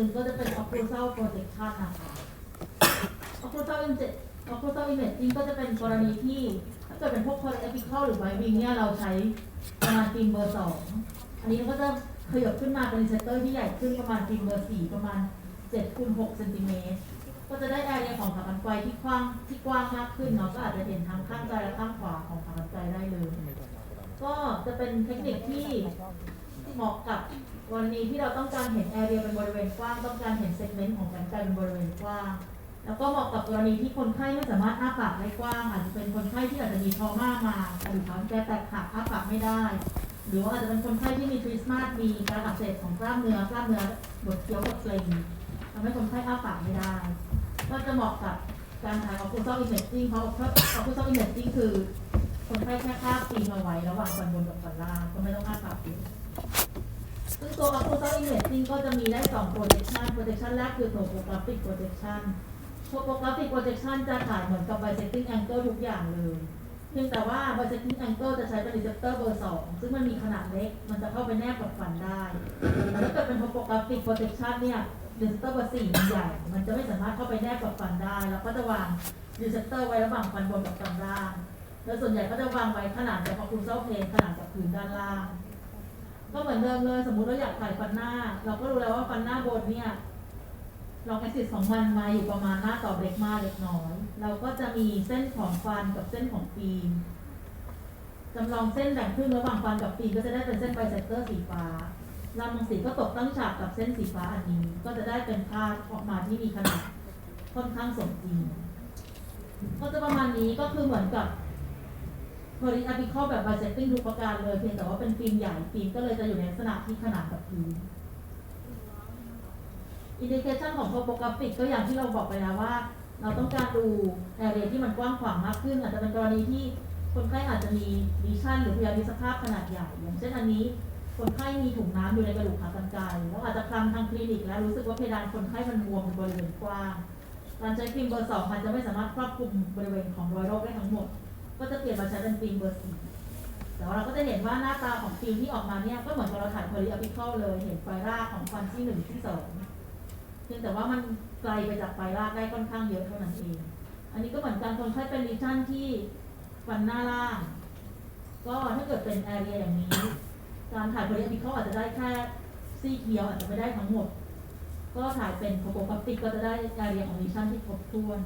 นึ่งก็จะเป็น occlusal projection นะคะ occlusal image occlusal imaging ก็จะเป็นกรณีที่ถ้าเกิดเป็นพวก cortical หรือ waving เนี่ยเราใช้ประมาณฟิล์มเบอร์สองอันนี้ก็จะขยับขึ้นมาเป็นเซปเตอร์ที่ใหญ่ขึ้นประมาณฟิล์มเบอร์สี่ประมาณ7คูณ6เซนติเมตรก็จะได้แอเรียของขากันไกวที่กว้างที่กว้างมากขึ้นเนาะก็อาจจะเห็นทั้งข้างซ้ายและข้างขวาของขากันไกวได้เลย ก็จะเป็นเทคนิคที่เหมาะกับ กรณีที่เราต้องการเห็นแอเรียเป็นบริเวณกว้าง ต้องการเห็นเซกเมนต์ของกันไกวเป็นบริเวณกว้าง แล้วก็เหมาะกับกรณีที่คนไข้ไม่สามารถอ้าปากได้กว้างอาจจะเป็นคนไข้ที่อาจจะมีทรมามาหรือขาแกแตกหักอ้าปากไม่ได้ หรือว่าอาจจะเป็นคนไข้ที่มีทริสมาสมีการอักเสบของกล้ามเนื้อกล้ามเนื้อบดเคี้ยวบดเกร็งทำให้คนไข้อ้าปากไม่ได้ ก็จะเหมาะกับการถ่าย occlusal imaging เพราะ occlusal imaging คือ คนไข้แค่คาบฟิล์มเอาไว้ระหว่างฟันบนกับฟันล่างก็ไม่ต้องอ้าปากอยู่ ซึ่งตัว occlusal imaging ก็จะมีได้สอง projection projection แรกคือ topographic projection topographic projection จะถ่ายเหมือนกับ bisecting angle ทุกอย่างเลยเพียงแต่ว่า bisecting angle จะใช้เป็น receptor เบอร์สองซึ่งมันมีขนาดเล็ก มันจะเข้าไปแนบกับฟันได้แต่ถ้าเกิดเป็น topographic projection เนี่ย receptor เบอร์สี่มันใหญ่ มันจะไม่สามารถเข้าไปแนบกับฟันได้ แล้วก็จะวาง receptor ไว้ระหว่างฟันบนกับฟันล่าง แล้วส่วนใหญ่ก็จะวางไว้ขนาดกับ occlusal plane ขนาดกับพื้นด้านล่าง ก็เหมือนเดิมเลยสมมุติเราอยากถ่ายฟันหน้า เราก็รู้แล้วว่าฟันหน้าบนเนี่ยลองแอซิสของมันมาอยู่ประมาณหน้าต่อเบรกมากเล็กน้อย เราก็จะมีเส้นของฟันกับเส้นของฟิล์มจำลองเส้นแบ่งครึ่งระหว่างฟันกับฟิล์มก็จะได้เป็นเส้นไบเซคเตอร์สีฟ้าลำมังสีก็ตกตั้งฉากกับเส้นสีฟ้าอันนี้ ก็จะได้เป็นภาพออกมาที่มีขนาดค่อนข้างสมจริงก็จะประมาณนี้ก็คือเหมือนกับ p o l y a p i c a l แบบ bisecting ทุกประการเลยเพียงแต่ว่าเป็นฟิล์มใหญ่ฟิล์มก็เลยจะอยู่ในลักษณะที่ขนาดกับพื้นอินดิเคชันของโทโปกราฟิกก็อย่างที่เราบอกไปแล้วว่า เราต้องการดูแอเรียที่มันกว้างขวางมากขึ้น อาจจะเป็นกรณีที่คนไข้อาจจะมีดิชันหรือพยาธิสภาพขนาดใหญ่ อย่างเช่นอันนี้คนไข้มีถุงน้ำอยู่ในกระดูกขากรรไกรแล้วอาจจะคลำทางคลินิกแล้วรู้สึกว่าเพดานคนไข้มันบวมเป็นบริเวณกว้างการใช้ฟิล์มเบอร์สองมันจะไม่สามารถครอบคลุมบริเวณของรอยโรคได้ทั้งหมด ก็จะเปลี่ยนมาใช้เป็นฟิล์มเบอร์สี่แต่ว่าเราก็จะเห็นว่าหน้าตาของฟิล์มที่ออกมาเนี่ยก็เหมือนกับเราถ่ายโพลีอะพิคอลเลยเห็นไฟรากของฟันที่หนึ่งที่สองเพียงแต่ว่ามันไกลไปจากปลายรากได้ค่อนข้างเยอะเท่านั้นเอง อันนี้ก็เหมือนกันคนไข้เป็นลีชั่นที่ฟันหน้าล่าง ก็ถ้าเกิดเป็นแอเรียอย่างนี้ การถ่ายโพลีอพิเขาอาจจะได้แค่ซี่เดียวอาจจะไม่ได้ทั้งหมด ก็ถ่ายเป็นโคโปกราฟิกก็จะได้แอเรียของลีชั่นที่ครบถ้วน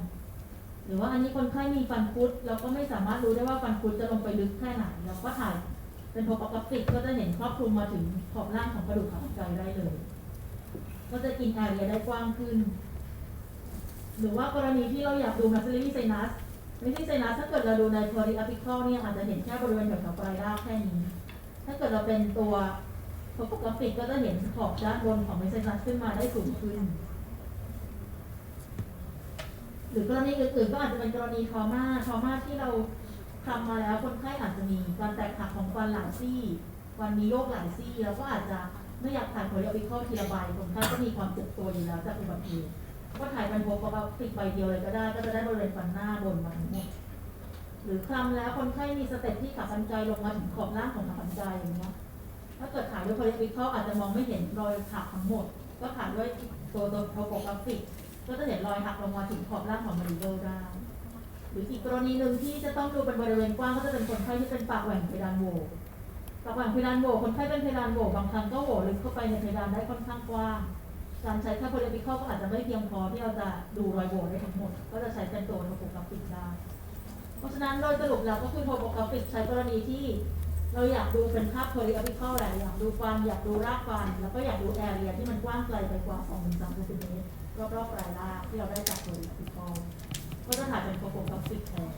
หรือว่าอันนี้คนไข้มีฟันคุดเราก็ไม่สามารถรู้ได้ว่าฟันคุดจะลงไปลึกแค่ไหนเราก็ถ่ายเป็นโทโปกราฟิกก็จะเห็นครอบคลุมมาถึงขอบล่างของกระดูกขาหัวใจได้เลย ก็จะกินแอเรียได้กว้างขึ้น หรือว่ากรณีที่เราอยากดูมัสซิลิไซนัสไม่ใช่ไซนัสถ้าเกิดเราดูใน p o l y a p i c a l เนี่ยอาจจะเห็นแค่บริเวณแถวๆปลายรากแค่นี้ ถ้าเกิดเราเป็นตัวโทโปกราฟิกก็จะเห็นขอบด้านบนของไมไซนัสขึ้นมาได้สูงขึ้น รือกรณีอื่นๆก็อาจจะเป็นกรณีทอมาทอมาที่เราทำมาแล้วคนไข้อาจจะมีการแตกหักของฟันหลายซี่ฟันมีโรคหลายซี่แล้วก็อาจจะไม่อยากถ่ายโพลีอพิคอลทีละใบคนไข้ก็มีความเจ็บตัวอยู่แล้วจากอุบัติเหตุก็ถ่ายเป็นโพกราฟิกใบเดียวเลยก็ได้ ก็จะได้บริเวณฟันหน้าบนมาทั้งหมดหรือคลำแล้วคนไข้มีสเต็ปที่ขาฟันใจลงมาถึงขอบล่างของขาฟันใจอย่างเงี้ยถ้าเกิดถ่ายด้วยโพลีอพิคอลอาจจะมองไม่เห็นรอยหักทั้งหมด ก็ถ่ายด้วยตัวตัวโทโปกราฟิก ก็จะเห็นรอยหักลงมาถึงขอบล่างของมาริโดได้หรืออีกกรณีหนึ่งที่จะต้องดูเป็นบริเวณกว้างก็จะเป็นคนไข้ที่เป็นปากแหว่งเพดานโหวปากแหว่งเพดานโหวคนไข้เป็นเพดานโหวบางครั้งก็โหวลึกเข้าไปในเพดานได้ค่อนข้างกว้างการใช้แค่โพลีพิคอลก็อาจจะไม่เพียงพอที่เราจะดูรอยโหวได้ทั้งหมด ก็จะใช้เป็นตัวโทโปกราฟิกได้เพราะฉะนั้นโดยสรุปแล้วก็คือโทโปกราฟิกใช้กรณีที่เราอยากดูเป็นภาพโพลีอพิคอลแหละอยากดูฟันอยากดูรากฟันแล้วก็อยากดูแอเรียที่มันกว้างไกลไปกว่า2-3เซนติเมตร รอบๆปลายรากที่เราได้จากโพลีอพิคอลก็จะถ่ายเป็นโทโปกราฟิกแทน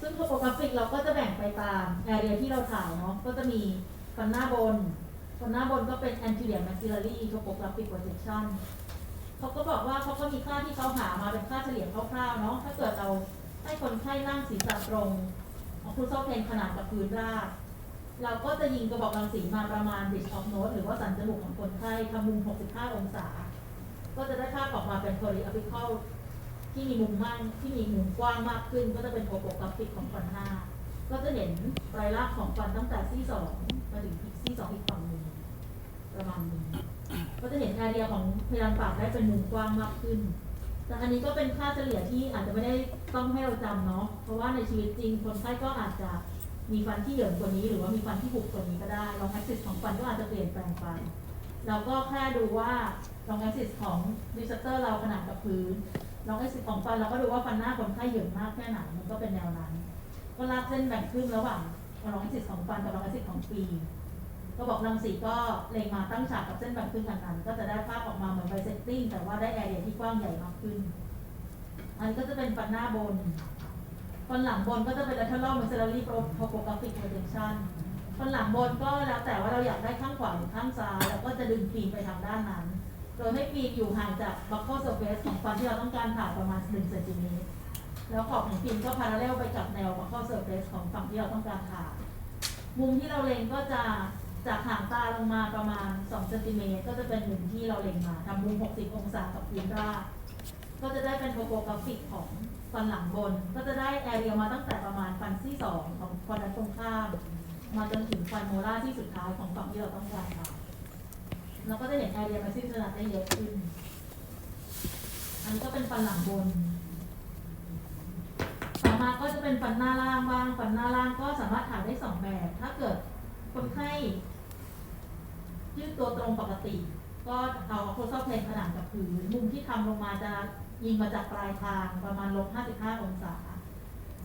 ซึ่งโทโปกราฟิกเราก็จะแบ่งไปตามแอเรียที่เราถ่ายเนาะก็จะมีฟันหน้าบนฟันหน้าบนก็เป็น anterior maxillary topographic projection เขาก็บอกว่าเขาก็มีค่าที่เขาหามาเป็นค่าเฉลี่ยคร่าวๆเนาะถ้าเกิดเราให้คนไข้นั่งศีรษะตรง ออกคูซอลเพนขนาดกับพื้นราบเราก็จะยิงกระบอกรังสีมาประมาณ b i d g e of nose หรือว่าสันจมูกของคนไข้ทำมุม 65 องศา ก็จะได้ภาพออกมาเป็น polyapical ที่มีมุมมั่นที่มีมุมกว้างมากขึ้น ก็จะเป็นโทโปกราฟิกของฟันหน้าก็จะเห็นปลายรากของฟันตั้งแต่ซี่สองมาถึงซี่สองอีกฝั่งหนึ่งประมาณนี้ ก็จะเห็นแอเรียของเพดานปากได้เป็นมุมกว้างมากขึ้น แต่อันนี้ก็เป็นค่าเฉลี่ยที่อาจจะไม่ได้ต้องให้เราจำเนาะ เพราะว่าในชีวิตจริงคนไข้ก็อาจจะมีฟันที่เหยินกว่านี้หรือว่ามีฟันที่ผุกกว่านี้ก็ได้ลองแอคซิสของฟันก็อาจจะเปลี่ยนแปลงไปเราก็แค่ดูว่าลองแอคซิสของรีเซพเตอร์เราขนาดกับพื้นลองแอคซิสของฟันเราก็ดูว่าฟันหน้าคนไข้เหยินมากแค่ไหนมันก็เป็นแนวนั้น ก็ลากเส้นแบ่งครึ่งระหว่างลองแอคซิสของฟันกับลองแอคซิสของปี ก็บอกรังสีก็เล็งมาตั้งฉากกับเส้นแบ่งครึ่งกันนั้นก็จะได้ภาพออกมาเหมือนไบเซตติ้งแต่ว่าได้แอเรียที่กว้างใหญ่มากขึ้น อันนี้ก็จะเป็นฟันหน้าบนฟันหลังบนก็จะเป็น lateral maxillary topographic projection ฟันหลังบนก็แล้วแต่ว่าเราอยากได้ข้างขวาหรือข้างซ้ายเราก็จะดึงฟิล์มไปทางด้านนั้น โดยให้ฟิล์มอยู่ห่างจาก buccal surface ของฟันที่เราต้องการถ่ายประมาณ1เซนติเมตรแล้วขอบของฟิล์มก็ parallel ไปกับแนว buccal surface ของฝั่งที่เราต้องการถ่ายมุมที่เราเล็งก็จะ จากหางตาลงมาประมาณ2เซนติเมตรก็จะเป็นมุมที่เราเล็งมาทำมุม 60 องศากับพื้นราบก็จะได้เป็นโทโกราฟิกของฟันหลังบน ก็จะได้แอเรียมาตั้งแต่ประมาณฟันที่สองของฟันด้านตรงข้ามมาจนถึงฟันโมล่าที่สุดท้ายของฝั่งที่เราต้องการค่ะเราก็จะเห็นแอเรียมาสิ้นสลัดได้เยอะขึ้น อันนี้ก็เป็นฟันหลังบนต่อมาก็จะเป็นฟันหน้าล่างบ้าง ฟันหน้าล่างก็สามารถถ่ายได้สองแบบ ถ้าเกิดคนไข้ ยืดตัวตรงปกติ ก็เอาโคซอเพลนผนังกับพื้นมุมที่ทำลงมาจะยิงมาจากปลายทางประมาณลบ 55 องศา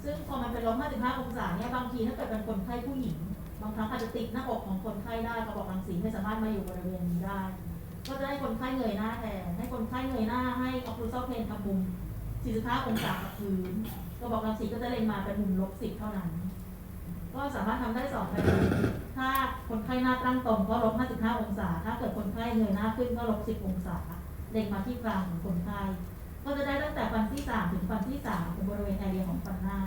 ซึ่งพอมันเป็นลบ 55 องศาเนี่ยบางทีถ้าเกิดเป็นคนไข้ผู้หญิง บางครั้งอาจจะติดหน้าอกของคนไข้ได้กระบอกรังสีไม่สามารถมาอยู่บริเวณนี้ได้ ก็จะให้คนไข้เงยหน้าแทนให้คนไข้เงยหน้าให้เอาโคซอเพลนทำมุม45 องศากับพื้นกระบอกรังสีก็จะเล็งมาเป็นมุมลบ10 เท่านั้น ก็สามารถทำได้สองแบบถ้าคนไข้หน้าตั้งตรงก็ลบ 55 องศา ถ้าเกิดคนไข้เงยหน้าขึ้นก็ลบ 10 องศา เล็งมาที่กลางของคนไข้ก็จะได้ตั้งแต่ฟันที่ 3 ถึงฟันที่3เป็นบริเวณแอเรียของฟันหน้า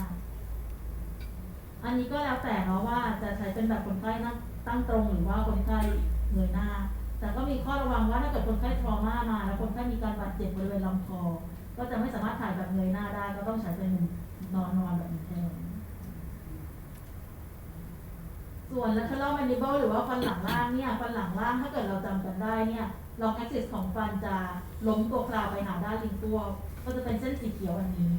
อันนี้ก็แล้วแต่เนาะว่าจะใช้เป็นแบบคนไข้นั่งตั้งตรงหรือว่าคนไข้เงยหน้า แต่ก็มีข้อระวังว่าถ้าเกิดคนไข้ทรมามา แล้วคนไข้มีการบาดเจ็บบริเวณลำคอ ก็จะไม่สามารถถ่ายแบบเงยหน้าได้ ก็ต้องใช้เป็นนอนนอนแบบนี้แทน ส่วน lateral mandible หรือว่าฟันหลังล่างเนี่ย ฟันหลังล่างถ้าเกิดเราจำกันได้เนี่ยลอง axis ของฟันจะล้มตัวคลาวไปหาด้านลิงตัวก็จะเป็นเส้นสีเขียวอันนี้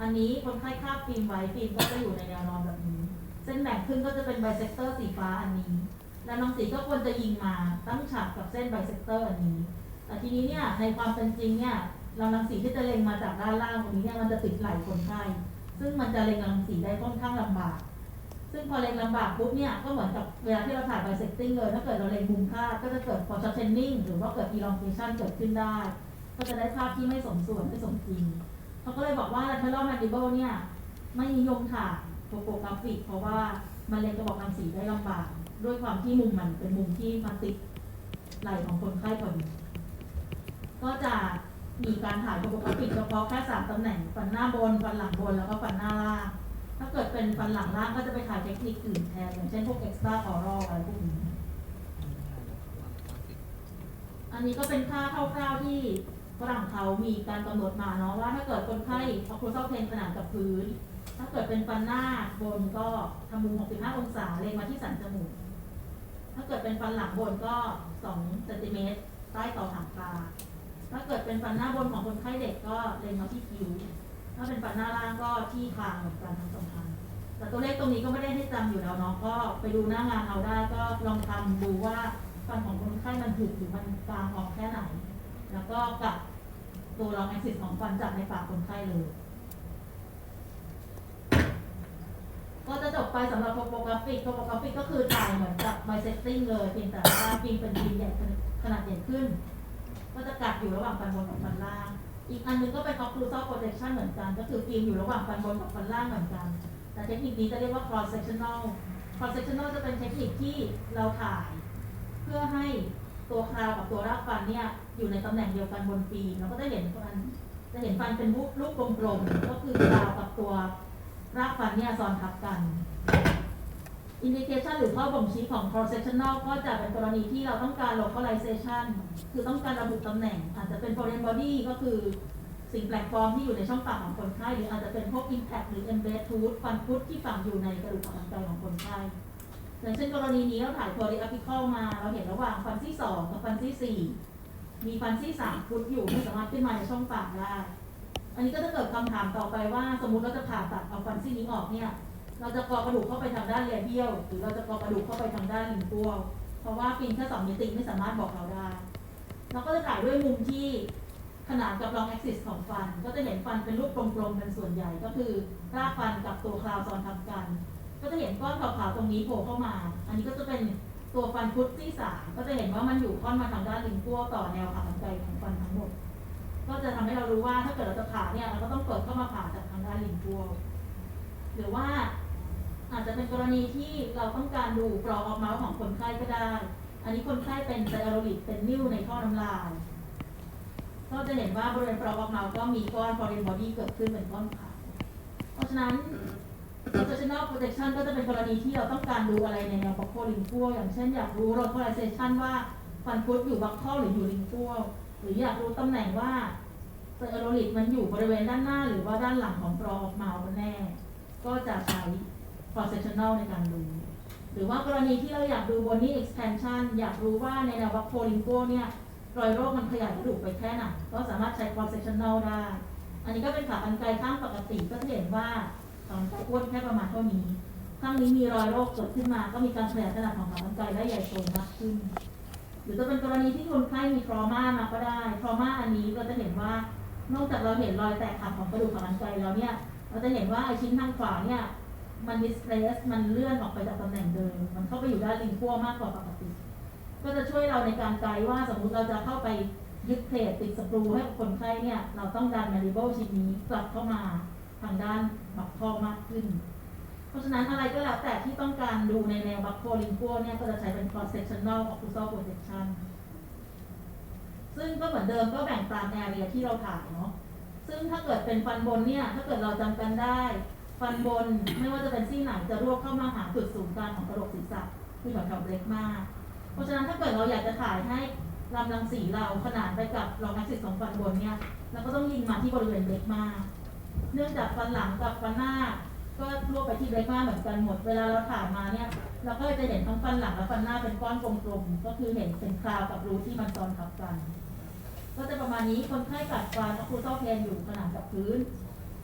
อันนี้คนไข้คาบฟิล์มไว้ฟิล์มก็จะอยู่ในแนวนอนแบบนี้ เส้นแบ่งครึ่งก็จะเป็น bisector สีฟ้าอันนี้ และน้องสีก็ควรจะยิงมาตั้งฉากกับเส้น bisector อันนี้ แต่ทีนี้เนี่ยในความเป็นจริงเนี่ยเรารังสีที่จะเล็งมาจากด้านล่างตรงนี้เนี่ยมันจะติดไหล่คนไข้ ซึ่งมันจะเล็งรังสีได้ค่อนข้างลำบาก ซึ่งพอเล็งลำบากปุ๊บเนี่ยก็เหมือนกับเวลาที่เราถ่ายไบเซ c ติ้งเลย ถ้าเกิดเราเล็งมุมคาดก็จะเกิด foreshortening หรือว่าเกิด elongation เกิดขึ้นได้ ก็จะได้ภาพที่ไม่สมส่วนไม่สมจริงเขาก็เลยบอกว่า lateral mandible เนี่ยไม่นิยมถ่ายโทโปกราฟิก เพราะว่ามันเล็งกระบอกรังสีได้ลำบาก ด้วยความที่มุมมันเป็นมุมที่มาติดไหลของคนไข้พอดีก็จะมีการถ่ายโทโปกราฟิกเฉพาะแค่สามตำแหน่งฟันหน้าบนฟันหลังบนแล้วก็ฟันหน้าล่าง ถ้าเกิดเป็นฟันหลังล่างก็จะไปถ่ายเทคนิคอื่นแทนอย่างเช่นพวก extra oral ออรออะไรพวกนี้ อันนี้ก็เป็นค่าคร่าวๆที่ฝรั่งเขามีการกำหนดมาเนาะว่าถ้าเกิดคนไข้เอาโครซอลเพนขนาดกับพื้น ถ้าเกิดเป็นฟันหน้าบนก็ทำมุม 65 องศาเล็งมาที่สันจมูก ถ้าเกิดเป็นฟันหลังบนก็2เซนติเมตรใต้ต่อหางตา ถ้าเกิดเป็นฟันหน้าบนของคนไข้เด็กก็เล็งมาที่คิ้ว ถ้าเป็นฟันหน้าล่างก็ที่คางเหมือนกันทั้งสองทางแต่ตัวเลขตรงนี้ก็ไม่ได้ให้จำอยู่แล้วเนาะก็ไปดูหน้างานเอาได้ก็ลองทำดูว่าฟันของคนไข้มันถูกหรือมันกลางออกแค่ไหน แล้วก็กับตัวรองแอคซิสของฟันจากในปากคนไข้เลยก็จะจบไปสำหรับโทโปกราฟิกโทโปกราฟิกก็คือถ่ายเหมือนกับไบเซตติ้งเลยเพียงแต่ว่าฟิล์มเป็นฟิล์มใหญ่ขนาดใหญ่ขึ้น ก็จะกัดอยู่ระหว่างฟันบนกับฟันล่าง อีกอันหนึงก็เป็น occlusal projection เหมือนกัน ก็คือฟิล์มอยู่ระหว่างฟันบนกับฟันล่างเหมือนกัน แต่เทคนิคนี้จะเรียกว่า cross sectional cross sectional จะเป็นเทคนิคที่เราถ่าย เพื่อให้ตัวคราวกับตัวรากฟันเนี่ยอยู่ในตำแหน่งเดียวกันบนฟิล์มเราก็จะเห็นฟันจะเห็นฟันเป็นรูปกกลมๆก็คือคราวกับตัวรากฟันเนี่ยซ้อนทับกัน indication หรือข้อบ่งชี้ของ cross sectional ก็จะเป็นกรณีที่เราต้องการ localization คือต้องการระบุตำแหน่ง อาจจะเป็น foreign body ก็คือสิ่งแปลกปลอมที่อยู่ในช่องปากของคนไข้หรืออาจจะเป็นพวก impact หรือ embed tooth ฟันคุดที่ฝังอยู่ในกระดูกผ่าตัดไกของคนไข้อย่างเช่นกรณีนี้เราถ่าย periapical มา เราเห็นระหว่างฟันที่สองกับฟันที่สี่มีฟันที่สามคุดอยู่ไม่สามารถขึ้นมาในช่องปากได้ อันนี้ก็จะเกิดคำถามต่อไปว่า สมมุติเราจะผ่าตัดเอาฟันซี่นี้ออกเนี่ย เราจะกรอกระดูกเข้าไปทางด้านเลียเบี้ยว หรือเราจะกรอกระดูกเข้าไปทางด้านลิมกัวเพราะว่าฟิล์มแค่สองมิติไม่สามารถบอกเราได้เราก็จะถ่ายด้วยมุมที่ขนานกับรองแอคซิสของฟัน ก็จะเห็นฟันเป็นรูปกลมๆเป็นส่วนใหญ่ก็คือรากฟันกับตัวคราวซ้อนทับกัน ก็จะเห็นก้อนขาวๆตรงนี้โผล่เข้ามา อันนี้ก็จะเป็นตัวฟันคุดที่สามก็จะเห็นว่ามันอยู่ค่อนมาทางด้านลิมกัวต่อแนวขากรรไกของฟันทั้งหมด ก็จะทำให้เรารู้ว่าถ้าเกิดเราจะผ่าเนี่ยเราก็ต้องเปิดเข้ามาผ่าจากทางด้านลิมกัวหรือว่า อาจจะเป็นกรณีที่เราต้องการดูกรอออกมาของคนไข้ก็ได้ อันนี้คนไข้เป็นไซอาโรลิกเป็นนิ่วในท่อน้ำลายก็จะเห็นว่าบริเวณปลอกออกมาก็มีก้อนฟอเรนบอดี้เกิดขึ้นเป็นก้อนขาวเพราะฉะนั้น professional protection ก็จะเป็นกรณีที่เราต้องการดูอะไรในแนวบัคโคลิงกัวอย่างเช่นอยากรู้ localization ว่าฟันคุดอยู่บัคโคหรืออยู่ลิงกัวหรืออยากรู้ตำแหน่งว่าไซอาโรลิกมันอยู่บริเวณด้านหน้า หรือว่าด้านหลังของปลอกออกมากันแน่ ก็จะใช้ processional ในการดู หรือว่ากรณีที่เราอยากดู bony expansion อยากรู้ว่าในแนว buccolingual เนี่ยรอยโรคมันขยายกระดูกไปแค่ไหนก็สามารถใช้ processional ได้ อันนี้ก็เป็นขากรรไกรข้างปกติก็จะเห็นว่าขากรรไกรอ้วนแค่ประมาณเท่านี้ข้างนี้มีรอยโรคเกิดขึ้นมา ก็มีการขยายขนาดของขากรรไกรได้ใหญ่โตมากขึ้น หรือจะเป็นกรณีที่คนไข้มี trauma มาก็ได้ trauma อันนี้เราจะเห็นว่านอกจากเราเห็นรอยแตกหักของกระดูกขากรรไกรแล้วเนี่ย เราจะเห็นว่าไอชิ้นทางขวาเนี่ย มัน displace มันเลื่อนออกไปจากตำแหน่งเดิม มันเข้าไปอยู่ด้านลิงกัวมากกว่าปกติ ก็จะช่วยเราในการไกด์ว่าสมมุติเราจะเข้าไปยึดเพลทติดสกรูให้กับคนไข้เนี่ย เราต้องดัน variable ชิ้นนี้กลับเข้ามาทางด้านบักคอมากขึ้น เพราะฉะนั้นอะไรก็แล้วแต่ที่ต้องการดูในแนวบักโคลิงกัวเนี่ยก็จะใช้เป็น cross sectional occlusal projection ซึ่งก็เหมือนเดิมก็แบ่งตาม area ที่เราถ่ายเนาะ ซึ่งถ้าเกิดเป็นฟันบนเนี่ย ถ้าเกิดเราจำกันได้ ฟันบนไม่ว่าจะเป็นซี่ไหนจะรวบเข้ามาหาจุดศูนย์กลางของกระโหลกศีรษะคือแถวๆเบรกมาก เพราะฉะนั้นถ้าเกิดเราอยากจะถ่ายให้ลำรังสีเราขนานไปกับรองแอคซิสของฟันบนเนี่ยเราก็ต้องยิงมาที่บริเวณเบรกมาก เนื่องจากฟันหลังกับฟันหน้า ก็รวบไปที่เบรกมากเหมือนกันหมด เวลาเราถ่ายมาเนี่ย เราก็จะเห็นทั้งฟันหลังและฟันหน้าเป็นก้อนกลมๆก็คือเห็นเป็นคราวกับรูที่มันซ้อนทับกัน ก็จะประมาณนี้คนไข้กัดฟันอคูซอลเพนอยู่ขนานกับพื้น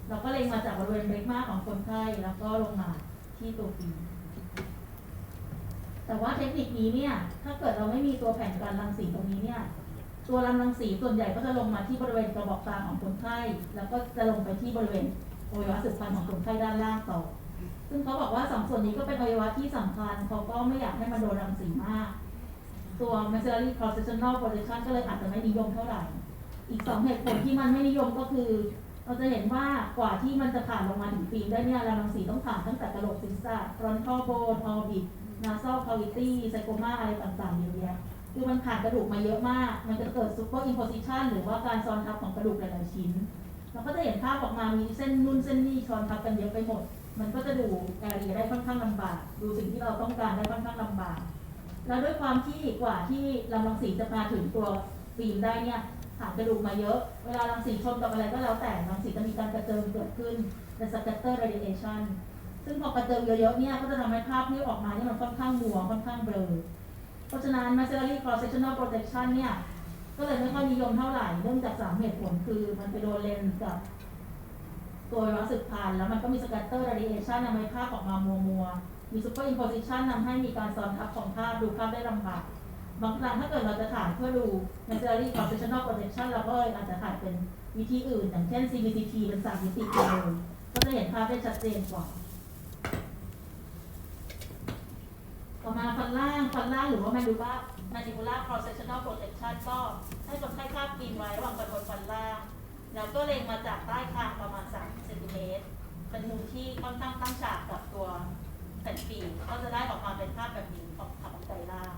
เราก็เล็งมาจากบริเวณเบรกมาของคนไข้แล้วก็ลงมาที่ตัวปีแต่ว่าเทคนิคนี้เนี่ย ถ้าเกิดเราไม่มีตัวแผ่นการรังสีตรงนี้เนี่ย ตัวลำรังสีส่วนใหญ่ก็จะลงมาที่บริเวณกระบอกตาของคนไข้ แล้วก็จะลงไปที่บริเวณอวัยวะสืบพันธุ์ของคนไข้ด้านล่างต่อ ซึ่งเขาบอกว่าสองส่วนนี้ก็เป็นอวัยวะที่สำคัญเขาก็ไม่อยากให้มันโดนรังสีมาก ตัว maxillary processional projection ก็เลยอาจจะไม่นิยมเท่าไหร่ อีกสองเหตุผลที่มันไม่นิยมก็คือ เราจะเห็นว่ากว่าที่มันจะผ่านลงมาถึงฟิล์มได้เนี่ยรังสีต้องผ่านตั้งแต่กระโหลกศีรษะ frontal bone orbit nasal cavity sarcoma อะไรต่างๆเยอะแยะคือมันผ่านกระดูกมาเยอะมาก มันจะเกิด superimposition หรือว่าการซ้อนทับของกระดูกหลายๆชิ้น เราก็จะเห็นภาพออกมามีเส้นนุ่นเส้นนี่ซ้อนทับกันเยอะไปหมด มันก็จะดูแอเรียได้ค่อนข้างลำบาก ดูสิ่งที่เราต้องการได้ค่อนข้างลำบาก แล้วด้วยความที่กว่าที่ลำรังสีจะมาถึงตัวฟิล์มได้เนี่ย ผ่านกระดูกมาเยอะ เวลารังสีชนกับอะไรก็แล้วแต่รังสีจะมีการกระเจิงเกิดขึ้นเป็น scatter radiation ซึ่งพอกระเจิงเยอะๆเนี่ยก็จะทำให้ภาพที่ออกมาเนี่ยมันค่อนข้างมัวค่อนข้างเบลอ เพราะฉะนั้น maxillary cross sectional protection เนี่ยก็เลยไม่ค่อยนิยมเท่าไหร่เนื่องจากสามเหตุผลคือมันไปโดนเลนส์กับตัวอวัสืบพันธุ์แล้วมันก็มี scatter radiation ทำให้ภาพออกมามัวมัวๆมี superimposition ทำให้มีการซ้อนทับของภาพดูภาพได้ลำบาก บางครั้งถ้าเกิดเราจะถ่ายเพื่อดู maxillary cross-sectional projection เราก็อาจจะถ่ายเป็นวิธีอื่น อย่างเช่น CBCT เป็นสามมิติเลยก็จะเห็นภาพได้ชัดเจนกว่า ต่อมาฟันล่างฟันล่างหรือว่า mandibular mandibular cross-sectional projection ก็ให้คนไข้คาบปีนไว้ระหว่างฟันบนฟันล่าง แล้วก็เล็งมาจากใต้คางประมาณ3เซนติเมตรเป็นมุมที่ค่อนข้างตั้งฉากกับตัวแผ่นฟิล์มก็จะได้ออกมาเป็นภาพแบบนี้ของขับไตล่าง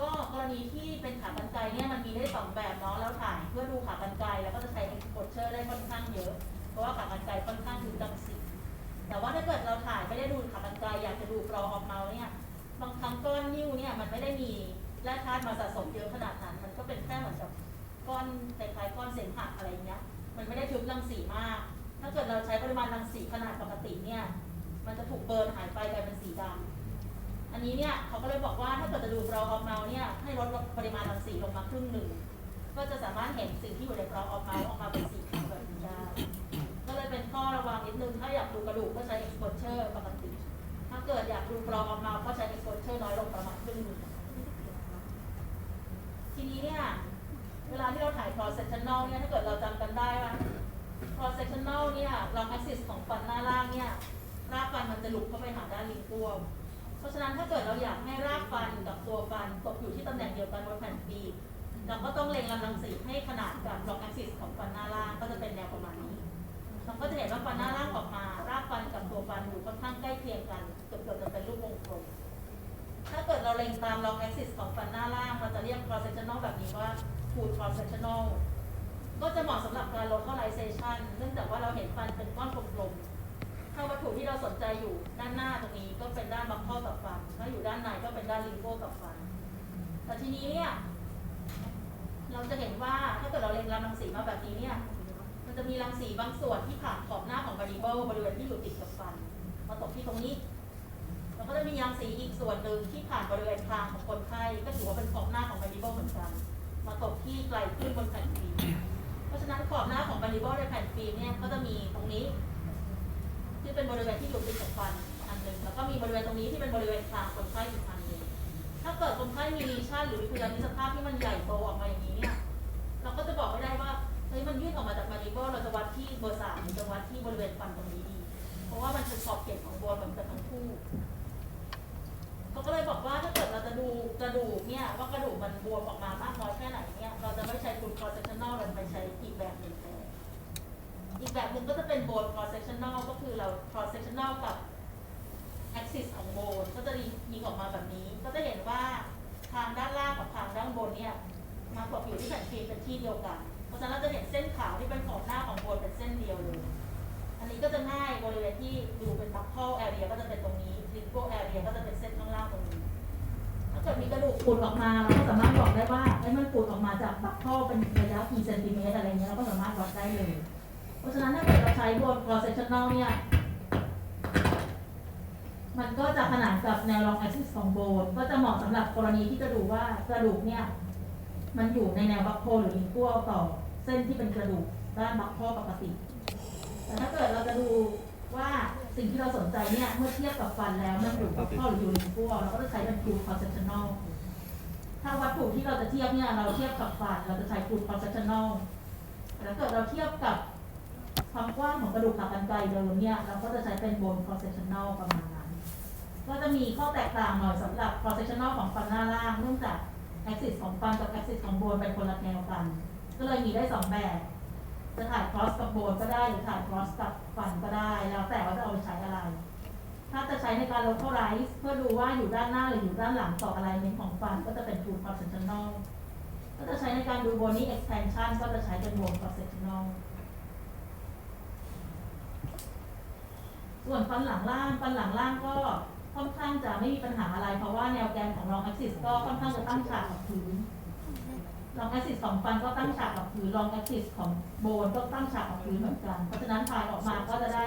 ก็กรณีที่เป็นขากรรไกรเนี่ยมันมีได้สองแบบเนาะแล้วถ่ายเพื่อดูขากรรไกรแล้วก็จะใช้ exposure ได้ค่อนข้างเยอะ เพราะว่าขากรรไกรค่อนข้างถึงรังสีแต่ว่าถ้าเกิดเราถ่ายไม่ได้ดูขากรรไกรอยากจะดูปลอออกมาเนี่ยบางครั้งก้อนนิ้วเนี่ยมันไม่ได้มีแร่ธาตุมาสะสมเยอะขนาดนั้น มันก็เป็นแค่เหมือนกับก้อนคล้ายๆก้อนเศษหักอะไรเงี้ยมันไม่ได้ทึบรังสีมาก ถ้าเกิดเราใช้ปริมาณรังสีขนาดปกติเนี่ยมันจะถูกเบิร์นหายไปกลายเป็นสีดำ อันนี้เนี่ยเขาก็เลยบอกว่าถ้าเกิดจะดูเราออฟเมาเนี่ยให้ลดปริมาณรังสีลงมาครึ่งหนึ่ง ก็จะสามารถเห็นสิ่งที่อยู่ในเราออฟเมาออกมาเป็นสีขาวแบบนี้ได้ ก็เลยเป็นข้อระวังนิดนึง ถ้าอยากดูกระดูกก็ใช้ exposure ปกติ ถ้าเกิดอยากดูกรองออกมาก็ใช้ exposure น้อยลงประมาณครึ่งหนึ่งทีนี้เนี่ยเวลาที่เราถ่าย cross sectional เนี่ยถ้าเกิดเราจำกันได้ว่า cross sectional เนี่ย long axis ของฟันหน้าล่างเนี่ยรากฟันมันจะหลุดเข้าไปหาด้านลิ้นกัว เพราะฉะนั้นถ้าเกิดเราอยากให้รากฟันกับตัวฟันตกอยู่ที่ตำแหน่งเดียวกันบนแผ่นปีกเราก็ต้องเล็งลำรังสีให้ขนาดกับ long axis ของฟันหน้าล่างก็จะเป็นแนวประมาณนี้เราก็จะเห็นว่าฟันหน้าล่างออกมา รากฟันกับตัวฟันอยู่ค่อนข้างใกล้เคียงกันเกือบๆจะเป็นรูปวงกลมถ้าเกิดเราเล็งตาม long axis ของฟันหน้าล่างเราจะเรียก cross sectional แบบนี้ว่า food cross sectional ก็จะเหมาะสำหรับการ localization เนื่องจากว่าเราเห็นฟันเป็นก้อนกลมๆถ้าวัตถุที่เราสนใจอยู่ด้านหน้าตรงนี้ก็านในก็เป็นด้านลิงโก้กับฟัน แต่ทีนี้เนี่ยเราจะเห็นว่าถ้าเกิดเราเล็งรังสีมาแบบนี้เนี่ย มันจะมีรังสีบางส่วนที่ผ่านขอบหน้าของบริเบิลบริเวณที่อยู่ติดกับฟัน มาตกที่ตรงนี้ แล้วก็จะมีรังสีอีกส่วนหนึ่งที่ผ่านบริเวณคางของคนไข้ก็ถือว่าเป็นขอบหน้าของบริเบิลเหมือนกัน มาตกที่ไกลขึ้นบนแผ่นฟิล์มเพราะฉะนั้นขอบหน้าของบริเบิลในแผ่นฟิล์มเนี่ยก็จะมีตรงนี้ ที่เป็นบริเวณที่อยู่ติดกับฟัน อันหนึ่งแล้วก็มีบริเวณตรงนี้ที่เป็นบริเวณคางคนไข้อีกอันหนึ่งถ้าเกิดคนไข้มีลีชั่นหรือมีพยาธิสภาพที่มันใหญ่โตออกมาอย่างนี้เนี่ยเราก็จะบอกไม่ได้ว่าเฮ้ยมันยื่นออกมาจากมาริโบเราจะวัดที่เบอร์สามหรือจะวัดที่บริเวณฟันตรงนี้ดี เพราะว่ามันเป็นขอบเขตของโบนเหมือนกันทั้งคู่เขาก็เลยบอกว่าถ้าเกิดเราจะดูกระดูกเนี่ยว่ากระดูกมันบวมออกมามากน้อยแค่ไหนเนี่ยเราจะไม่ใช้คุณ cross sectional เราไปใช้อีกแบบหนึ่งแทนอีกแบบหนึ่งก็จะเป็นโบน cross sectional ก็คือเรา cross sectional กับ axis ของโบนก็จะยิงออกมาแบบนี้ ก็จะเห็นว่าทางด้านล่างกับทางด้านบนเนี่ยมาตกอยู่ที่แผ่นฟิล์มเป็นที่เดียวกัน เพราะฉะนั้นเราจะเห็นเส้นขาวที่เป็นขอบหน้าของโบนเป็นเส้นเดียวเลย อันนี้ก็จะง่ายบริเวณที่ดูเป็นบัคเคิลแอเรียก็จะเป็นตรงนี้ลิโกแอเรียก็จะเป็นเส้นข้างล่างตรงนี้ ถ้าเกิดมีกระดูกปูดออกมาเราก็สามารถบอกได้ว่าไอ้มันปูดออกมาจากบัคเคิลเป็นระยะกี่เซนติเมตรอะไรเงี้ยเราก็สามารถวัดได้เลย เพราะฉะนั้นถ้าเกิดเราใช้บน cross sectional เนี่ย มันก็จะขนานกับแนวรอง axis ของโบนก็จะเหมาะสำหรับกรณีที่จะดูว่ากระดูกเนี่ย มันอยู่ในแนวบัคโคหรือลิงกัวต่อเส้นที่เป็นกระดูกด้านบัคโคปกติ แต่ถ้าเกิดเราจะดูว่าสิ่งที่เราสนใจเนี่ยเมื่อเทียบกับฟันแล้วมันอยู่บัคโคหรืออยู่ลิงกัวเราก็จะใช้เป็น true cross sectional ถ้าวัตถุที่เราจะเทียบเนี่ยเราเทียบกับฟันเราจะใช้ true cross sectional แต่ถ้าเกิดเราเทียบกับความกว้างของกระดูกขากรรไกรเดิมเนี่ยเราก็จะใช้เป็น bone cross sectional ประมาณนั้น ก็จะมีข้อแตกต่างหน่อยสำหรับ cross sectional ของฟันหน้าล่างเนื่องจาก axis ของฟันกับ axis ของโบนเป็นคนละแนวกัน ก็เลยมีได้สองแบบจะถ่าย cross กับโบนก็ได้หรือถ่าย cross กับฟันก็ได้ แล้วแต่ว่าจะเอาไปใช้อะไร ถ้าจะใช้ในการ localize เพื่อดูว่าอยู่ด้านหน้าหรืออยู่ด้านหลังต่อ alignment ของฟันก็จะเป็น true cross sectional ก็จะใช้ในการดู bony expansion ก็จะใช้เป็น bone cross sectional ส่วนฟันหลังล่างฟันหลังล่างก็ ค่อนข้างจะไม่มีปัญหาอะไร เพราะว่าแนวแกนของ long axis ก็ค่อนข้างจะตั้งฉากกับพื้น long axis ของฟันก็ตั้งฉากกับพื้น long axis ของโบนก็ตั้งฉากกับพื้นเหมือนกัน เพราะฉะนั้นถ่ายออกมาก็จะได้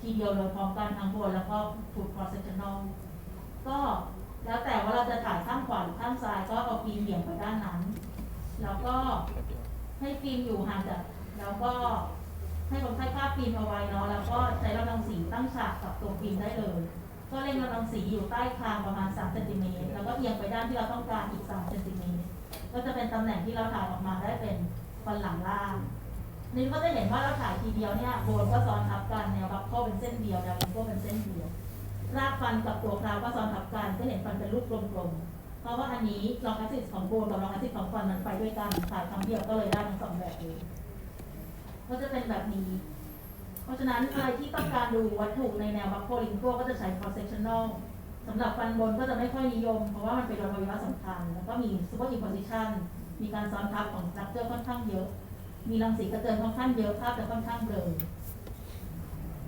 ทีเดียวเลยพร้อมกันทั้งโบนแล้วก็ full cross sectional ก็แล้วแต่ว่าเราจะถ่ายข้างขวาหรือข้างซ้ายก็เอาฟิล์มเบี่ยงไปด้านนั้น แล้วก็ให้ฟิล์มอยู่ห่างจากแล้วก็ให้คนไข้คาบฟิล์มเอาไว้เนาะแล้วก็ใช้ลำรังสีตั้งฉากกับตัวฟิล์มได้เลย ก็เล็งลำรังสีอยู่ใต้คางประมาณ3เซนติเมตรแล้วก็เอียงไปด้านที่เราต้องการอีก3เซนติเมตรก็จะเป็นตำแหน่งที่เราถ่ายออกมาได้เป็นฟันหลังล่างนี่ก็จะเห็นว่าเราถ่ายทีเดียวเนี่ยโบนก็ซ้อนทับกันแนวบัคโคเป็นเส้นเดียวแนวลิงโก้เป็นเส้นเดียวรากฟันกับตัวคราวก็ซ้อนทับกันก็เห็นฟันเป็นรูปกลมๆเพราะว่าอันนี้ลองแอซิสของโบนกับลองแอซิสของฟันมันไปด้วยกันถ่ายครั้งเดียวก็เลยได้ทั้งสองแบบเลยก็จะเป็นแบบนี้ เพราะฉะนั้นใครที่ต้องการดูวัตถุในแนวบัคโคลิงโกก็จะใช้ cross sectional สำหรับฟันบนก็จะไม่ค่อยนิยม เพราะว่ามันเป็นอวัยวะสำคัญ แล้วก็มี super imposition มีการซ้อนทับของ structure ค่อนข้างเยอะ มีรังสีกระเจิงค่อนข้างเยอะภาพจะค่อนข้างเบลอ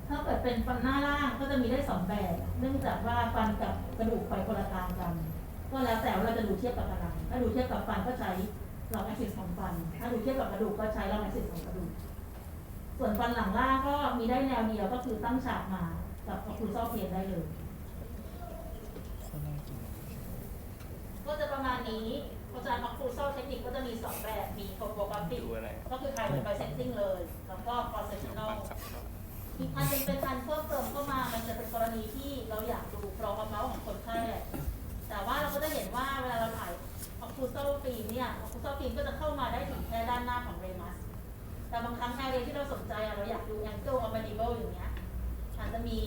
ถ้าเกิดเป็นฟันหน้าล่างก็จะมีได้สองแบบ เนื่องจากว่าฟันกับกระดูกไปคนละทางกัน ก็แล้วแต่ว่าเราจะดูเทียบกับอะไรถ้าดูเทียบกับฟันก็ใช้ลองแอคซิสของฟัน ถ้าดูเทียบกับกระดูกก็ใช้ลองแอคซิสของกระดูก ส่วนฟันหลังล่างก็มีได้แนวเดียวก็คือตั้งฉากมากับอคูซอเพียนได้เลย ก็จะประมาณนี้เพราะฉะนั้นอคูซอเทคนิคก็จะมีสองแบบ มีโทโปกราฟิกก็คือถ่ายเหมือนไปเซตติ้งเลย แล้วก็คอนเซปชั่นอลอีกอันนึงเป็นการเพิ่มเติมเข้ามา มันจะเป็นกรณีที่เราอยากดูฟลอร์เมาส์ของคนไข้แต่ว่าเราก็จะเห็นว่าเวลาเราถ่ายออคูโตฟิล์มเนี่ยออคูโตฟิล์มก็จะเข้ามาได้ถึงแค่ด้านหน้าของเรมัส แต่บางครั้งแอเรียที่เราสนใจอะเราอยากดูแองเกิลออมานิเบิลอย่างเงี้ยอาจจะมี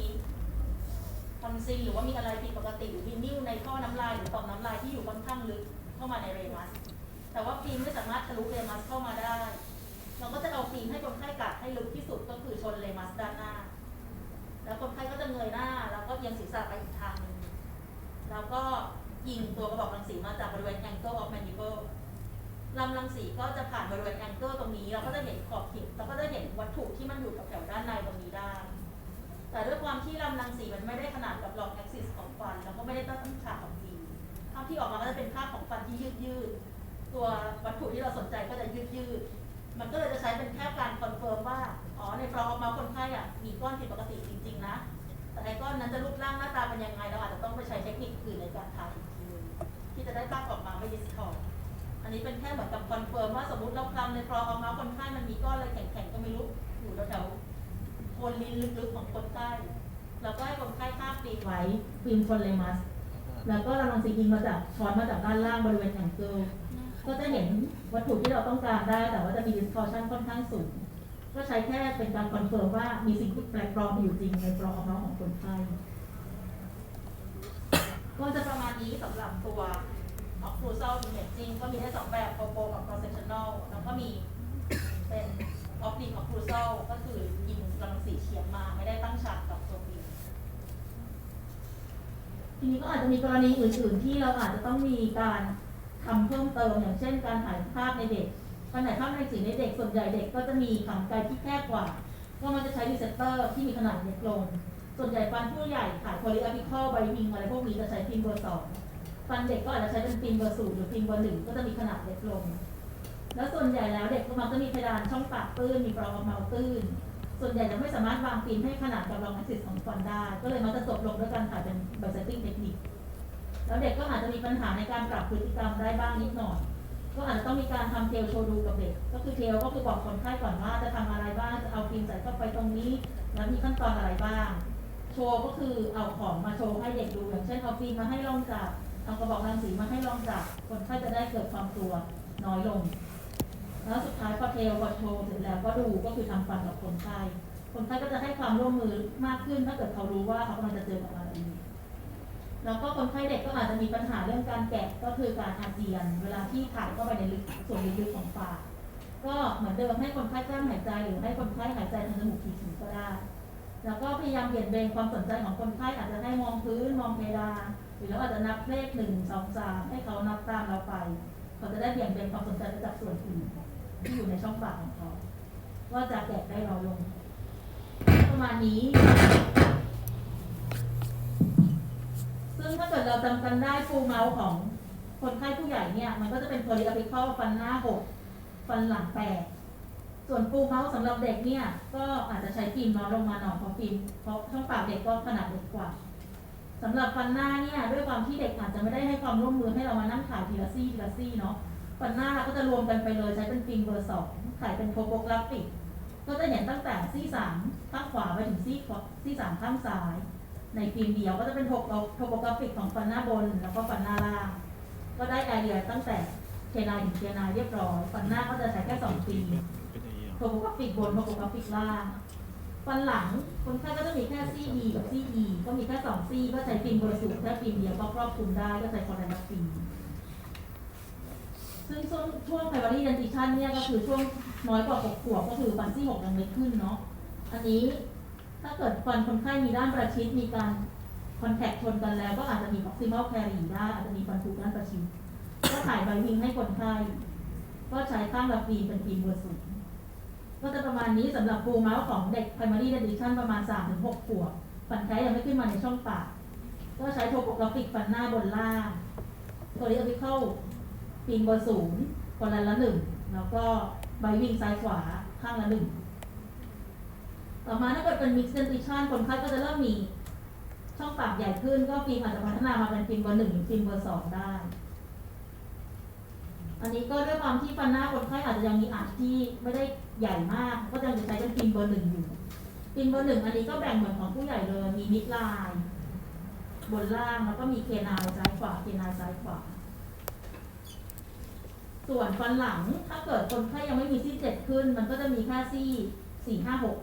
คอนซีลหรือว่ามีอะไรผิดปกติหรือมีนิ่วในท่อน้ำลายหรือต่อมน้ำลายที่อยู่ค่อนข้างลึกเข้ามาในเรมัส แต่ว่าฟิล์มไม่สามารถทะลุเรมัสเข้ามาได้ เราก็จะเอาฟิล์มให้คนไข้กัดให้ลึกที่สุดก็คือชนเรมัสด้านหน้า แล้วคนไข้ก็จะเงยหน้า แล้วก็เอียงศีรษะไปอีกทางหนึงแล้วก็ยิงตัวกระบอกรังสีมาจากบริเวณ angle of mandible ล ลำรังสีก็จะผ่านบริเวณ angle ตรงนี้ เราก็จะเห็นขอบเขตเราก็จะเห็นวัตถุที่มันอยู่กับแถวด้านในตรงนี้ได้ แต่ด้วยความที่ลำรังสีมันไม่ได้ขนาดกับ long axis ของฟัน แล้วก็ไม่ได้ตั้งฉากของฟีภาพที่ออกมาก็จะเป็นภาพของฟันที่ยืดยืดตัววัตถุที่เราสนใจก็จะยืดยืดมันก็เลยจะใช้เป็นแค่การคอนเฟิร์มว่า อ๋อ ในฟลอออกมาคนไข้อะ มีก้อนผิดปกติจริง ๆ นะ แต่ไอ้ก้อนนั้นจะรูปร่างหน้าตาเป็นยังไง เราอาจจะต้องไปใช้เทคนิคอื่นในการถ่ายอีกทีนึงที่จะได้ภาพออกมาไม่ดิสทอร์ อันนี้เป็นแค่เหมือนกับคอนเฟิร์มว่าสมมติเราคลำในฟลอออกมาคนไข้มันมีก้อนอะไรแข็งๆก็ไม่รู้อยู่แถวๆโคนลิ้นลึกๆของคนไข้เราก็ให้คนไข้คาบฟิล์มไว้ฟิล์มชนเลมัสแล้วก็เราลองสียิงมาจากช้อนมาจากด้านล่างบริเวณแองเกิลก็จะเห็นวัตถุที่เราต้องการได้ แต่ว่าจะมี distortion ค่อนข้างสูง ก็ใช้แค่เป็นการคอนเฟิร์มว่ามีสิ่งที่แปลกปลอมอยู่จริงในปลอมน้องของคนไข้ก็จะประมาณนี้สำหรับตัว occlusal imaging ก็มีได้สองแบบ focal กับ cross sectional แล้วก็มีเป็น oblique occlusal ก็คือยิงรังสีเฉียงมาไม่ได้ตั้งฉากกับตัวฟิล์มทีนี้ก็อาจจะมีกรณีอื่น ๆ ที่เราอาจจะต้องมีการทำเพิ่มเติมอย่างเช่น การถ่ายภาพในเด็กการถ่ายภาพในสีในเด็กส่วนใหญ่เด็กก็จะมีขางไกลที่แคบกว่าก็มันจะใช้รีเซพเตอร์ที่มีขนาดเล็กลงส่วนใหญ่ฟันผู้ใหญ่ถ่ายโพลีอะพิคอลไบวิงอะไรพวกนี้จะใช้ฟิล์มเบอร์สอง ฟันเด็กก็อาจจะใช้เป็นฟิล์มเบอร์ศูนย์หรือฟิล์มเบอร์หนึ่งก็จะมีขนาดเล็กลง แล้วส่วนใหญ่แล้วเด็กก็มักจะมีเพดานช่องปากตื้นมีปลอกเมาตื้น ส่วนใหญ่จะไม่สามารถวางฟิล์มให้ขนาดกับรองแอคซิสของฟันได้ ก็เลยมักจะจบลงด้วยการถ่ายเป็นไบเซตติ้งเทคนิคแล้วเด็กก็อาจจะมีปัญหาในการปรับพฤติกรรมได้บ้างนิดหน่อย ก็อาจจะต้องมีการทำเทลโชว์ดูกับเด็ก ก็คือเทลก็คือบอกคนไข้ก่อนว่าจะทำอะไรบ้าง จะเอาฟิล์มใส่เข้าไปตรงนี้ แล้วมีขั้นตอนอะไรบ้าง โชว์ก็คือเอาของมาโชว์ให้เด็กดู อย่างเช่นเอาฟิล์มมาให้ลองจับ เอากระบอกรังสีมาให้ลองจับคนไข้จะได้เกิดความกลัวน้อยลง แล้วสุดท้ายพอเทลพอโชว์เสร็จแล้วก็ดูก็คือทำฟันกับคนไข้คนไข้ก็จะให้ความร่วมมือมากขึ้นถ้าเกิดเขารู้ว่าเขากำลังจะเจอกับอะไรแล้วก็คนไข้เด็กก็อาจจะมีปัญหาเรื่องการแกะก็คือการอาเจียน เวลาที่ถ่ายเข้าไปในลึกส่วนลึกของปากก็เหมือนเดิมให้คนไข้กลั้นหายใจหรือให้คนไข้หายใจทางจมูกถี่ๆก็ได้ แล้วก็พยายามเปลี่ยนเบนความสนใจของคนไข้อาจจะให้มองพื้นมองเพดาน หรือเราอาจจะนับเลขหนึ่งสองสามให้เขานับตามเราไป เขาจะได้เปลี่ยนเบนความสนใจไปจากส่วนอื่นที่อยู่ในช่องปากของเขา ว่าจะแกะได้น้อลง ประมาณนี้ ซึ่งถ้าเกิดเราจำกันได้ฟูเมาส์ของคนไข้ผู้ใหญ่เนี่ย มันก็จะเป็นโพลีอะพิคอลฟันหน้าหกฟันหลังแปดส่วนฟูเมาส์สำหรับเด็กเนี่ย ก็อาจจะใช้ฟิล์มน้อยลงมาหน่อยเพราะฟิล์มเพราะช่องปากเด็กก็ขนาดเล็กกว่า สำหรับฟันหน้าเนี่ยด้วยความที่เด็กอาจจะไม่ได้ให้ความร่วมมือให้เรามานั่งถ่ายทีละซี่ทีละซี่เนาะฟันหน้าเราก็จะรวมกันไปเลยใช้เป็นฟิล์มเบอร์สองถ่ายเป็นโทโกราฟิก ก็จะเห็นตั้งแต่ซี่สามข้างขวาไปถึงซี่ซี่สามข้างซ้าย ในฟิล์มเดียวก็จะเป็นโทโปโทโปกราฟิกของฟันหน้าบน แล้วก็ฟันหน้าล่างก็ได้ไอเดียตั้งแต่เทนายถึงเทนายเรียบร้อยฟันหน้าก็จะใช้แค่สองฟิล์มโทโกราฟิกบนโทโกราฟิกล่าง ฟันหลังคนไข้ก็จะมีแค่ซี่ E กับซี่ E ก็มีแค่สองซี่ก็ใช้ฟิล์มบริสุทธิ์แค่ฟิล์มเดียวก็ครอบคลุมได้ก็ใช้คอนแทคฟิล์มซึ่งช่วงช่วง primary dentition เนี่ยก็คือช่วงน้อยกว่า6ขวบก็คือฟันซี่6ยังไม่ขึ้นเนาะอันนี้ถ้าเกิดฟันคนไข้มีด้านประชิดมีการคอนแทคชนกันแล้ว ก็อาจจะมี proximal caries ได้อาจจะมีฟันผุด้านประชิดก็ถ่ายใบวิงให้คนไข้ก็ใช้ข้างละฟิล์มเป็นฟิล์มบอร์ศูนย์ ก็จะประมาณนี้สำหรับฟูเมาส์ของเด็ก primary dentition ประมาณ 3-6 ขวบฟันแท้ยังไม่ขึ้นมาในช่องปาก ก็ใช้โทโปกราฟิกฟันหน้าบนล่าง periapical ฟิล์มเบอร์ศูนย์คนละละหนึ่งแล้วก็ใบวิ่งซ้ายขวาข้างละหนึ่งต่อมาถ้าเกิดเป็น mixed dentition คนไข้ก็จะเริ่มมีช่องปากใหญ่ขึ้น ก็ฟิล์มอาจจะพัฒนามาเป็นฟิล์มเบอร์หนึ่งหรือฟิล์มเบอร์สองได้ อันนี้ก็ด้วยความที่ฟันหน้าคนไข้อาจจะยังมีอาจที่ไม่ได้ใหญ่มาก ก็ยังจะใช้เป็นฟิล์มเบอร์หนึ่งอยู่ฟิล์มเบอร์หนึ่งอันนี้ก็แบ่งเหมือนของผู้ใหญ่เลย มีมิดไลน์บนล่างแล้วก็มีเคนายซ้ายขวาเคนายซ้ายขวา ส่วนฟันหลังถ้าเกิดคนไข้ยังไม่มีซี่เจ็ดขึ้น มันก็จะมีแค่ซี่สี่ห้าหก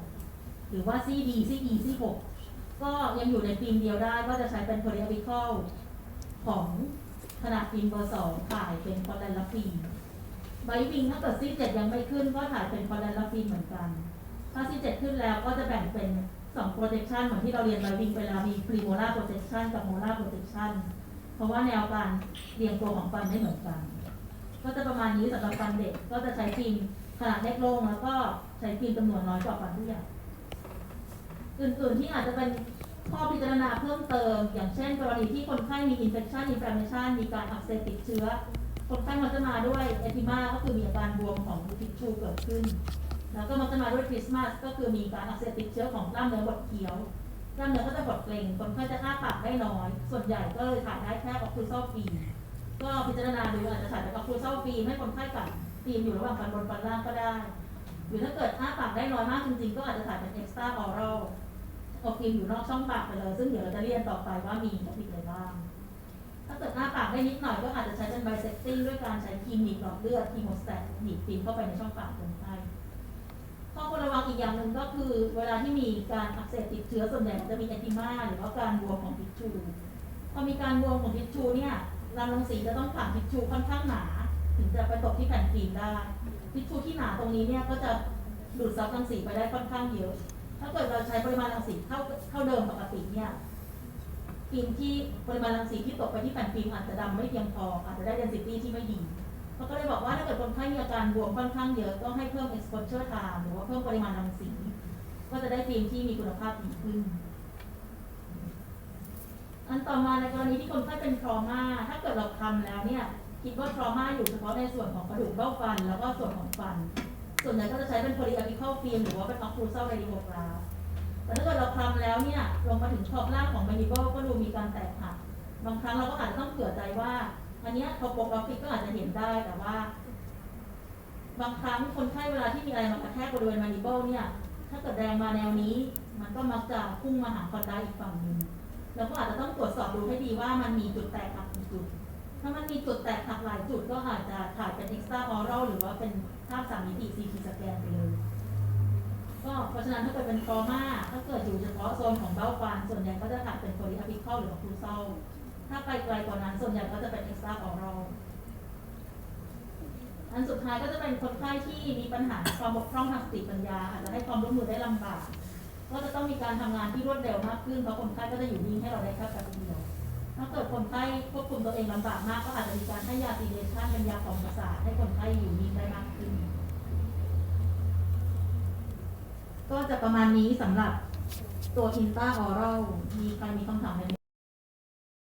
หรือว่าซี่ดีซี่อีซี่หกก็ยังอยู่ในฟิล์มเดียวได้ก็จะใช้เป็น periapical ของ ขนาดฟิล์มเบอร์สองถ่ายเป็นคอนแลนลฟิล์มไบวิงถ้าเกิดซี่เจ็ดยังไม่ขึ้นก็ถ่ายเป็นคอนแลนลฟิล์มเหมือนกัน ถ้าซี่เจ็ดขึ้นแล้วก็จะแบ่งเป็นสอง protection เหมือนที่เราเรียนไบวิงไปแล้วมี premolar protection กับ molar protection เพราะว่าแนวการเรียงตัวของฟันไม่เหมือนกัน ก็จะประมาณนี้สำหรับฟันเด็กก็จะใช้ฟิล์มขนาดเล็กลงแล้วก็ใช้ฟิล์มจำนวนน้อยกว่าฟันผู้ใหญ่อื่นๆที่อาจจะเป็น ข้อพิจารณาเพิ่มเติม อย่างเช่น กรณีที่คนไข้มี infection inflammation มีการอักเสบติดเชื้อ คนไข้มักจะมาด้วยเอติมาก็คือมีอาการบวมของทิชชูเกิดขึ้น แล้วก็มักจะมาด้วยคริสต์มาสก็คือมีการอักเสบติดเชื้อของกล้ามเนื้อบดเคี้ยวกล้ามเนื้อก็จะบดเกร็งคนไข้จะอ้าปากได้น้อย ส่วนใหญ่ก็เลยถ่ายได้แค่ออกซิโซฟีมก็พิจารณาดูอาจจะถ่ายเป็นออกซิโซฟีมให้คนไข้กับฟิล์มอยู่ระหว่างฟันบนฟันล่างก็ได้ หรือถ้าเกิดอ้าปากได้น้อยมากจริงๆ ก็อาจจะถ่ายเป็น extra oral เอาฟิล์ มอยู่นอกช่องปากไปเลย ซึ่งเดี๋ยวเราจะเรียนต่อไปว่ามีเทคนิคอะไรบ้าง ถ้าเกิดอ้าปากได้นิดหน่อยก็อาจจะใช้เป็น bisecting ด้วยการใช้ครีมหนีบหลอดเลือดคีโมสแตทหนีบฟิล์มเข้าไปในช่องปากคนไข้ข้อควรระวังอีกอย่างหนึ่งก็คือ เวลาที่มีการอักเสบติดเชื้อส่วนใหญ่จะมีเอติมาหรือว่าการบวมของทิชชูพอมีการบวมของทิชชูเนี่ยรังรังสีจะต้องผ่านทิชชูค่อนข้างหนา ถึงจะไปตกที่แผ่นฟิล์มได้ทิชชูที่หนาตรงนี้เนี่ยก็จะดูดซับรังสีไปได้ค่อนข้างเยอะ ถ้าเกิดเราใช้ปริมาณรังสีเท่าเท่าเดิมปกติเนี่ยฟิล์มที่ปริมาณรังสีที่ตกไปที่แผ่นฟิล์มอาจจะดำไม่เพียงพออาจจะได้ density ที่ไม่ดีเขาก็เลยบอกว่าถ้าเกิดคนไข้มีอาการบวมค่อนข้างเยอะก็ให้เพิ่ม exposure time หรือว่าเพิ่มปริมาณรังสี ก็จะได้ฟิล์มที่มีคุณภาพดีขึ้น อันต่อมาในกรณีที่คนไข้เป็นทรมาถ้าเกิดเราทำแล้วเนี่ยคิดว่าทรมาอยู่เฉพาะในส่วนของกระดูกเบ้าฟัน แล้วก็ส่วนของฟัน ส่วนใหญ่ก็จะใช้เป็น polyapical film หรือว่าเป็น occlusal radiograph แต่ถ้าเกิดเราทำแล้วเนี่ยลงมาถึงขอบล่างของ mandible ก็ดูมีการแตกหักบางครั้งเราก็อาจจะต้องเผื่อใจว่า อันเนี้ย topographic ก็อาจจะเห็นได้แต่ว่า บางครั้งคนไข้เวลาที่มีอะไรมากระแทกบริเวณ mandible เนี่ยถ้าเกิดแรงมาแนวนี้ มันก็มักจะพุ่งมาหาคอนได้อีกฝั่งหนึ่งแล้วก็อาจจะต้องตรวจสอบดูให้ดีว่ามันมีจุดแตกหักกี่จุด ถ้ามันมีจุดแตกหักหลายจุดก็อาจจะถ่ายเป็น extra oral หรือว่าเป็น ภาพสามมิติ CT สแกนไปเลย ก็เพราะฉะนั้นถ้าเกิดเป็น trauma ถ้าเกิดอยู่เฉพาะโซนของเบ้าฟันส่วนใหญ่ก็จะถ่ายเป็น polyapical หรือ occlusal ถ้าไปไกลกว่านั้นส่วนใหญ่ก็จะเป็น extra oral อันสุดท้ายก็จะเป็นคนไข้ที่มีปัญหาความบกพร่องทางสติปัญญาอาจจะให้ความร่วมมือได้ลำบากก็จะต้องมีการทำงานที่รวดเร็วมากขึ้นเพราะคนไข้ก็จะอยู่นิ่งให้เราได้แค่แป๊บเดียวถ้าเกิดคนไข้ควบคุมตัวเองลำบากมากก็อาจจะมีการให้ยาซีเดชันเป็นยาของประสาทให้คนไข้อยู่นิ่งได้มากขึ้น ก็จะประมาณนี้สำหรับตัวอินต้าออรัลมีใครมีคำถามไหม